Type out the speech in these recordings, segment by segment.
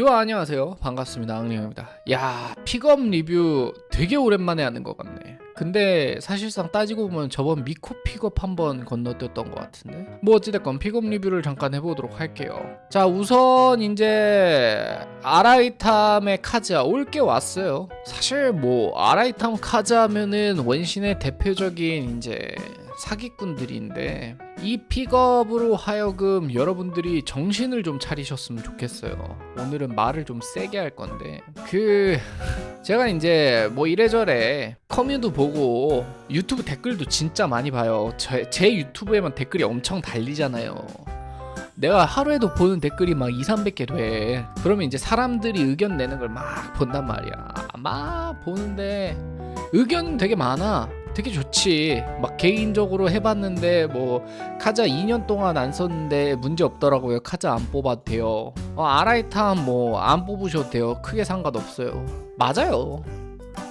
요 안녕하세요. 반갑습니다. 악령입니다. 야 픽업 리뷰 되게 오랜만에 하는 것 같네. 근데 사실상 따지고 보면 저번 미코 픽업 한번 건너뛰었던 것 같은데? 뭐 어찌됐건 픽업 리뷰를 잠깐 해보도록 할게요. 자 우선 이제 아라이탐의 카즈아 올게 왔어요. 사실 뭐 아라이탐 카즈하면은 원신의 대표적인 이제 사기꾼들인데 이 픽업으로 하여금 여러분들이 정신을 좀 차리셨으면 좋겠어요. 오늘은 말을 좀 세게 할 건데 그 제가 이제 뭐 이래저래 커뮤도 보고 유튜브 댓글도 진짜 많이 봐요. 제, 제 유튜브에만 댓글이 엄청 달리잖아요. 내가 하루에도 보는 댓글이 막 2, 300개 돼. 그러면 이제 사람들이 의견 내는 걸 막 본단 말이야. 막 보는데 의견 되게 많아. 되게 좋지. 막 개인적으로 해봤는데 뭐 카자 2년 동안 안 썼는데 문제 없더라고요. 카자 안 뽑아도 돼요. 어, 아라이탐 뭐안 뽑으셔도 돼요. 크게 상관없어요. 맞아요.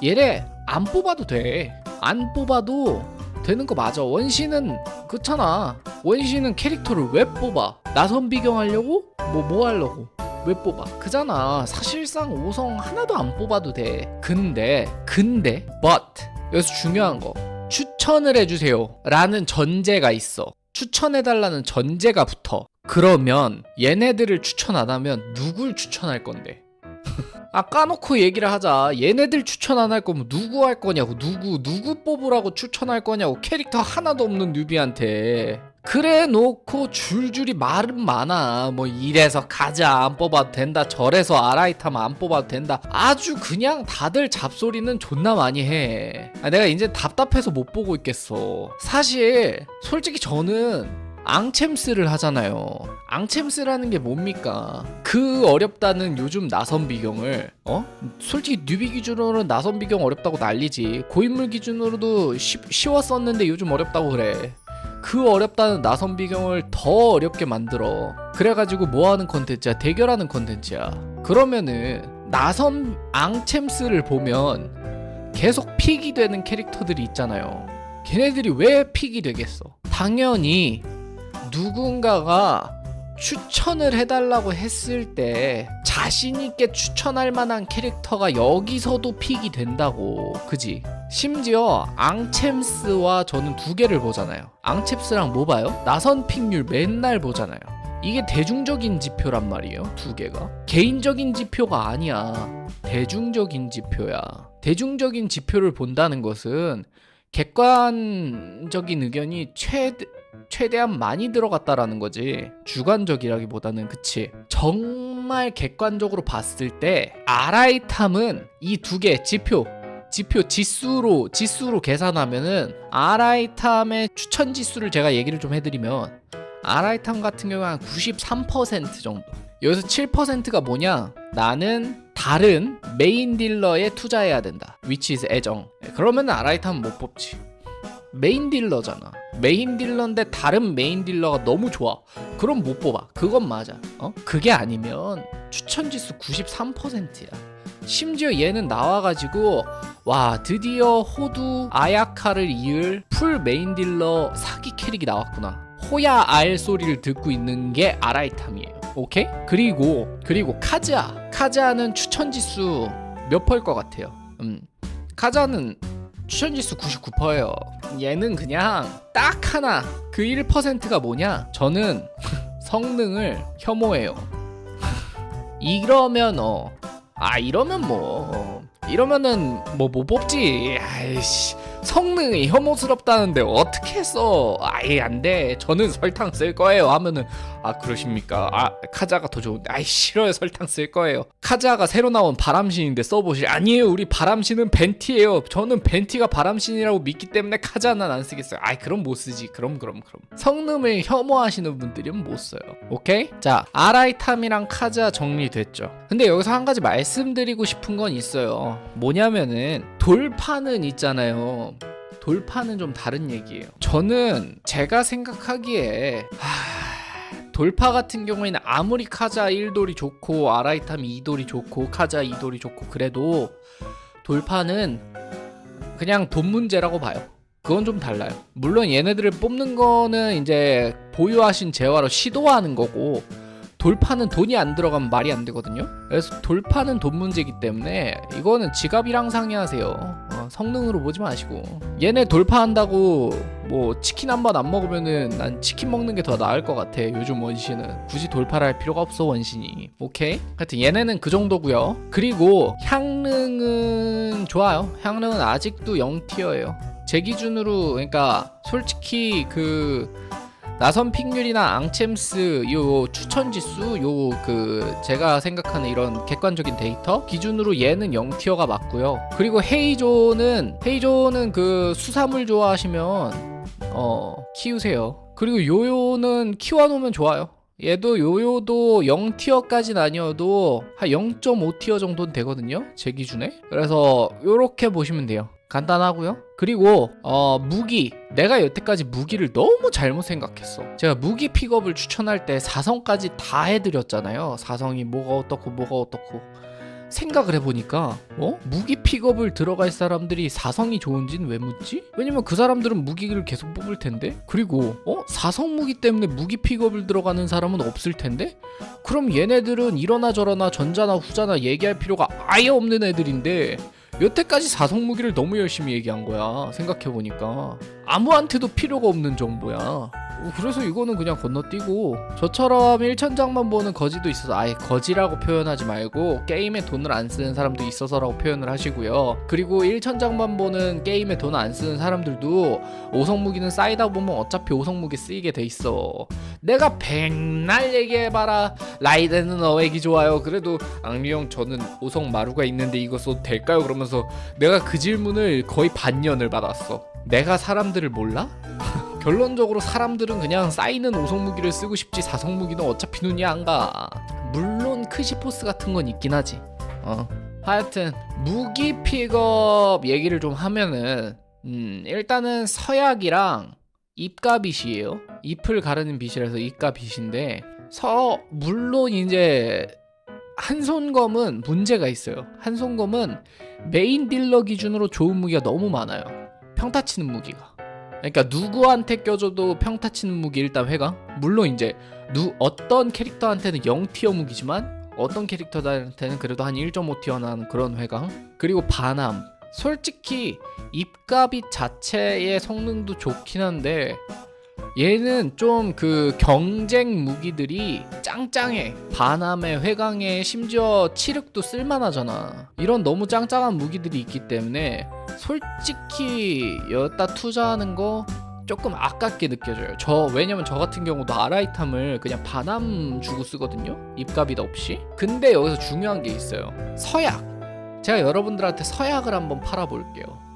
얘네 안 뽑아도 돼. 안 뽑아도 되는 거 맞아. 원신은 그렇잖아. 원신은 캐릭터를 왜 뽑아? 나선 비경하려고? 뭐뭐 하려고? 왜 뽑아? 그잖아. 사실상 5성 하나도 안 뽑아도 돼. 근데 근데 but 여기서 중요한 거 추천을 해주세요. 라는 전제가 있어. 추천해달라는 전제가 붙어. 그러면 얘네들을 추천 안 하면 누굴 추천할 건데? 아 까놓고 얘기를 하자. 얘네들 추천 안 할 거면 누구 할 거냐고. 누구 누구 뽑으라고 추천할 거냐고. 캐릭터 하나도 없는 뉴비한테 그래 놓고 줄줄이 말은 많아 뭐 이래서 가자 안 뽑아도 된다 저래서 아라이타면 안 뽑아도 된다 아주 그냥 다들 잡소리는 존나 많이 해 아, 내가 이제 답답해서 못 보고 있겠어 사실 솔직히 저는 앙챔스를 하잖아요. 앙챔스라는 게 뭡니까? 그 어렵다는 요즘 나선 비경을 어? 솔직히 뉴비 기준으로 나선 비경 어렵다고 난리지. 고인물 기준으로도 쉬, 쉬웠었는데 요즘 어렵다고 그래. 그 어렵다는 나선 비경을 더 어렵게 만들어. 그래가지고 뭐 하는 컨텐츠야? 대결하는 컨텐츠야. 그러면은 나선 앙챔스를 보면 계속 픽이 되는 캐릭터들이 있잖아요. 걔네들이 왜 픽이 되겠어? 당연히 누군가가 추천을 해달라고 했을 때 자신있게 추천할 만한 캐릭터가 여기서도 픽이 된다고. 그지? 심지어 앙챔스와 저는 두 개를 보잖아요. 앙챔스랑 뭐 봐요? 나선 픽률 맨날 보잖아요. 이게 대중적인 지표란 말이에요 두 개가. 개인적인 지표가 아니야. 대중적인 지표야. 대중적인 지표를 본다는 것은 객관적인 의견이 최대 최대한 많이 들어갔다라는 거지. 주관적이라기보다는 그치? 정말 객관적으로 봤을 때 아라이탐은 이 두 개 지표 지표 지수로 지수로 계산하면은 아라이탐의 추천 지수를 제가 얘기를 좀 해드리면 아라이탐 같은 경우 한 93% 정도. 여기서 7%가 뭐냐? 나는 다른 메인 딜러에 투자해야 된다. is 애정. 그러면 아라이탐은 못 뽑지 메인 딜러잖아. 메인 딜러인데 다른 메인 딜러가 너무 좋아. 그럼 못 뽑아. 그건 맞아. 어? 그게 아니면 추천 지수 93%야. 심지어 얘는 나와가지고 와 드디어 호두 아야카를 이을 풀 메인 딜러 사기 캐릭이 나왔구나. 호야 알 소리를 듣고 있는 게 아라이탐이에요. 오케이? 그리고 그리고 카즈아. 카즈아는 추천 지수 몇 퍼일 것 같아요. 음. 카즈아는 추천 지수 99%예요. 얘는 그냥 딱 하나 그 1%가 뭐냐? 저는 성능을 혐오해요. 이러면 어. 아 이러면 뭐 어. 이러면은 뭐 못 뽑지. 아이씨. 성능이 혐오스럽다는데 어떻게 써? 아예 안 돼. 저는 설탕 쓸 거예요. 하면은 아 그러십니까? 아 카자가 더 좋은데 아이 싫어요. 설탕 쓸 거예요. 카자가 새로 나온 바람신인데 써보실 아니에요. 우리 바람신은 벤티예요. 저는 벤티가 바람신이라고 믿기 때문에 카자는 안 쓰겠어요. 아이 그럼 못 쓰지. 그럼 그럼 그럼. 성능을 혐오하시는 분들은 못 써요. 오케이? 자 아라이탐이랑 카자 정리됐죠. 근데 여기서 한 가지 말씀드리고 싶은 건 있어요. 뭐냐면은 돌파는 있잖아요. 돌파는 좀 다른 얘기예요. 저는 제가 생각하기에 하... 돌파 같은 경우에는 아무리 카자 1돌이 좋고 아라이탐 2돌이 좋고 카자 2돌이 좋고 그래도 돌파는 그냥 돈 문제라고 봐요. 그건 좀 달라요. 물론 얘네들을 뽑는 거는 이제 보유하신 재화로 시도하는 거고 돌파는 돈이 안 들어가면 말이 안 되거든요. 그래서 돌파는 돈 문제이기 때문에 이거는 지갑이랑 상의하세요. 어, 성능으로 보지 마시고 얘네 돌파한다고 뭐 치킨 한 번 안 먹으면은 난 치킨 먹는 게 더 나을 것 같아. 요즘 원신은 굳이 돌파를 할 필요가 없어 원신이. 오케이. 하여튼 얘네는 그 정도고요. 그리고 향릉은 좋아요. 향릉은 아직도 0티어예요. 제 기준으로 그러니까 솔직히 그 나선 픽률이나 앙챔스 요 추천 지수 요 그 제가 생각하는 이런 객관적인 데이터 기준으로 얘는 0티어가 맞고요. 그리고 헤이조는 헤이조는 그 수사물 좋아하시면 어 키우세요. 그리고 요요는 키워놓으면 좋아요. 얘도 요요도 0티어까진 아니어도 한 0.5티어 정도는 되거든요. 제 기준에. 그래서 요렇게 보시면 돼요. 간단하고요. 그리고 어 무기 내가 여태까지 무기를 너무 잘못 생각했어. 제가 무기 픽업을 추천할 때 4성까지 다 해드렸잖아요. 4성이 뭐가 어떻고 뭐가 어떻고 생각을 해보니까 어 무기 픽업을 들어갈 사람들이 4성이 좋은지는 왜 묻지? 왜냐면 그 사람들은 무기를 계속 뽑을 텐데 그리고 어 4성 무기 때문에 무기 픽업을 들어가는 사람은 없을 텐데 그럼 얘네들은 이러나 저러나 전자나 후자나 얘기할 필요가 아예 없는 애들인데 여태까지 사성 무기를 너무 열심히 얘기한 거야. 생각해 보니까 아무한테도 필요가 없는 정보야. 어, 그래서 이거는 그냥 건너뛰고 저처럼 1천장만 보는 거지도 있어서 아예 거지라고 표현하지 말고 게임에 돈을 안 쓰는 사람도 있어서라고 표현을 하시고요. 그리고 1천장만 보는 게임에 돈 안 쓰는 사람들도 5성 무기는 쌓이다 보면 어차피 5성 무기 쓰이게 돼 있어. 내가 백날 얘기해봐라. 라이덴은 어획이 좋아요. 그래도 앙리형 저는 5성 마루가 있는데 이거 써도 될까요? 그러면서 내가 그 질문을 거의 반년을 받았어. 내가 사람들을 몰라? 결론적으로 사람들은 그냥 쌓이는 5성 무기를 쓰고 싶지 4성 무기는 어차피 눈이 안 가. 물론 크시포스 같은 건 있긴 하지. 어. 하여튼 무기 픽업 얘기를 좀 하면은 음, 일단은 서약이랑 입가빗이에요. 잎을 가르는 빗이라서 입가빗인데 서 물론 이제 한손검은 문제가 있어요. 한손검은 메인 딜러 기준으로 좋은 무기가 너무 많아요. 평타 치는 무기가. 그러니까 누구한테 껴줘도 평타 치는 무기 일단 회강. 물론 이제 누 어떤 캐릭터한테는 0티어 무기지만 어떤 캐릭터한테는 그래도 한 1.5티어 나는 그런 회강. 그리고 반함. 솔직히 입가빗 자체의 성능도 좋긴 한데 얘는 좀 그 경쟁 무기들이 짱짱해. 반함에 회강에 심지어 치력도 쓸만하잖아. 이런 너무 짱짱한 무기들이 있기 때문에 솔직히 여기다 투자하는 거 조금 아깝게 느껴져요. 저 왜냐면 저 같은 경우도 아라이탐을 그냥 반함 주고 쓰거든요. 입가빗 없이. 근데 여기서 중요한 게 있어요. 서약. 제가 여러분들한테 서약을 한번 팔아볼게요.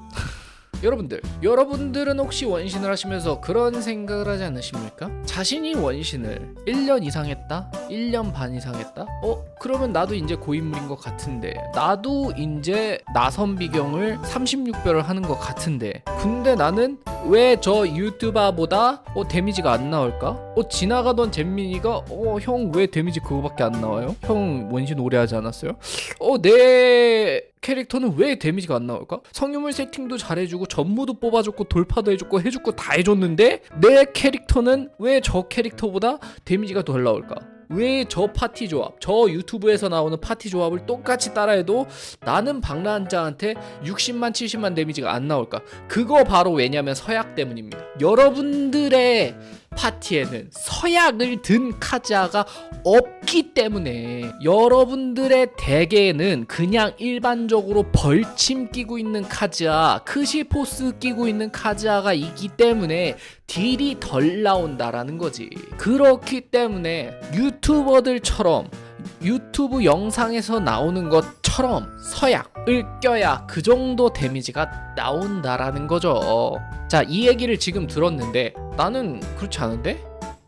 여러분들, 여러분들은 혹시 원신을 하시면서 그런 생각을 하지 않으십니까? 자신이 원신을 1년 이상 했다? 1년 반 이상 했다? 어? 그러면 나도 이제 고인물인 것 같은데 나도 이제 나선 비경을 36별을 하는 것 같은데 근데 나는 왜 저 유튜버보다 어 데미지가 안 나올까? 어 지나가던 잼민이가 어 형 왜 데미지 그거밖에 안 나와요? 형 원신 오래 하지 않았어요? 어내 캐릭터는 왜 데미지가 안 나올까? 성유물 세팅도 잘해주고 전무도 뽑아줬고 돌파도 해줬고 해줬고 다 해줬는데 내 캐릭터는 왜 저 캐릭터보다 데미지가 덜 나올까? 왜 저 파티 조합, 저 유튜브에서 나오는 파티 조합을 똑같이 따라해도 나는 박라한자한테 60만 70만 데미지가 안 나올까? 그거 바로 왜냐면 서약 때문입니다. 여러분들의 파티에는 서약을 든 카자가 없기 때문에 여러분들의 대개는 그냥 일반적으로 벌침 끼고 있는 카즈아, 크시포스 끼고 있는 카즈아가 있기 때문에 딜이 덜 나온다라는 거지. 그렇기 때문에 유튜버들처럼 유튜브 영상에서 나오는 것처럼 서약을 껴야 그 정도 데미지가 나온다라는 거죠. 자, 이 얘기를 지금 들었는데 나는 그렇지 않은데?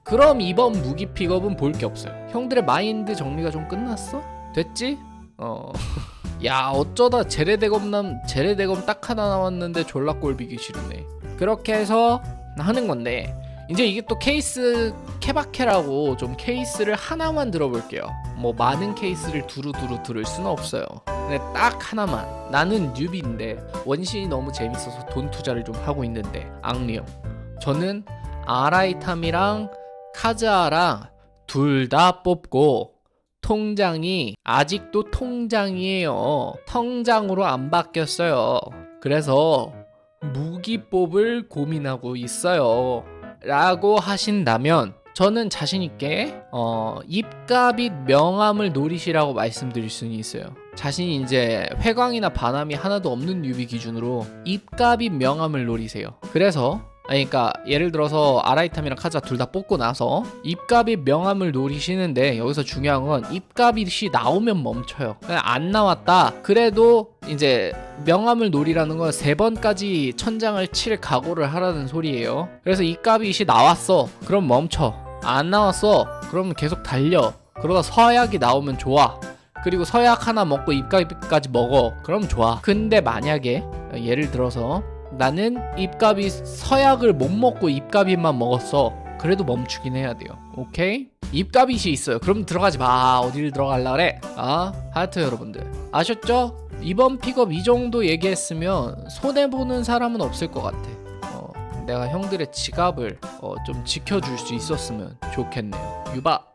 그럼 이번 무기 픽업은 볼 게 없어요. 형들의 마인드 정리가 좀 끝났어? 됐지? 어. 야, 어쩌다 제레대검남 제레대검 딱 하나 나왔는데 졸라 꼴비기 싫으네. 그렇게 해서 하는 건데 이제 이게 또 케이스 케바케라고 좀 케이스를 하나만 들어볼게요. 뭐 많은 케이스를 두루두루 들을 수는 없어요. 근데 딱 하나만. 나는 뉴비인데 원신이 너무 재밌어서 돈 투자를 좀 하고 있는데 앙리형. 저는 아라이탐이랑 카즈아랑 둘 다 뽑고 통장이 아직도 통장이에요. 통장으로 안 바뀌었어요. 그래서 무기법을 고민하고 있어요. 라고 하신다면 저는 자신 있게 어, 입가 및 명함을 노리시라고 말씀드릴 수는 있어요. 자신이 이제 회광이나 반함이 하나도 없는 뉴비 기준으로 입가 및 명함을 노리세요. 그래서 아니, 그러니까 예를 들어서 아라이탐이랑 카자 둘 다 뽑고 나서 입값이 명함을 노리시는데 여기서 중요한 건 입값이 나오면 멈춰요. 그냥 안 나왔다. 그래도 이제 명함을 노리라는 건 세 번까지 천장을 칠 각오를 하라는 소리예요. 그래서 입값이 나왔어. 그럼 멈춰. 안 나왔어. 그럼 계속 달려. 그러다 서약이 나오면 좋아. 그리고 서약 하나 먹고 입값까지 먹어. 그럼 좋아. 근데 만약에 예를 들어서 나는 입값이 서약을 못 먹고 입값이만 먹었어. 그래도 멈추긴 해야 돼요. 오케이? 입값이 있어요. 그럼 들어가지 마. 어디를 들어갈라 그래? 아, 하여튼 여러분들 아셨죠? 이번 픽업 이 정도 얘기했으면 손해 보는 사람은 없을 것 같아. 어, 내가 형들의 지갑을 어, 좀 지켜줄 수 있었으면 좋겠네요. 유바.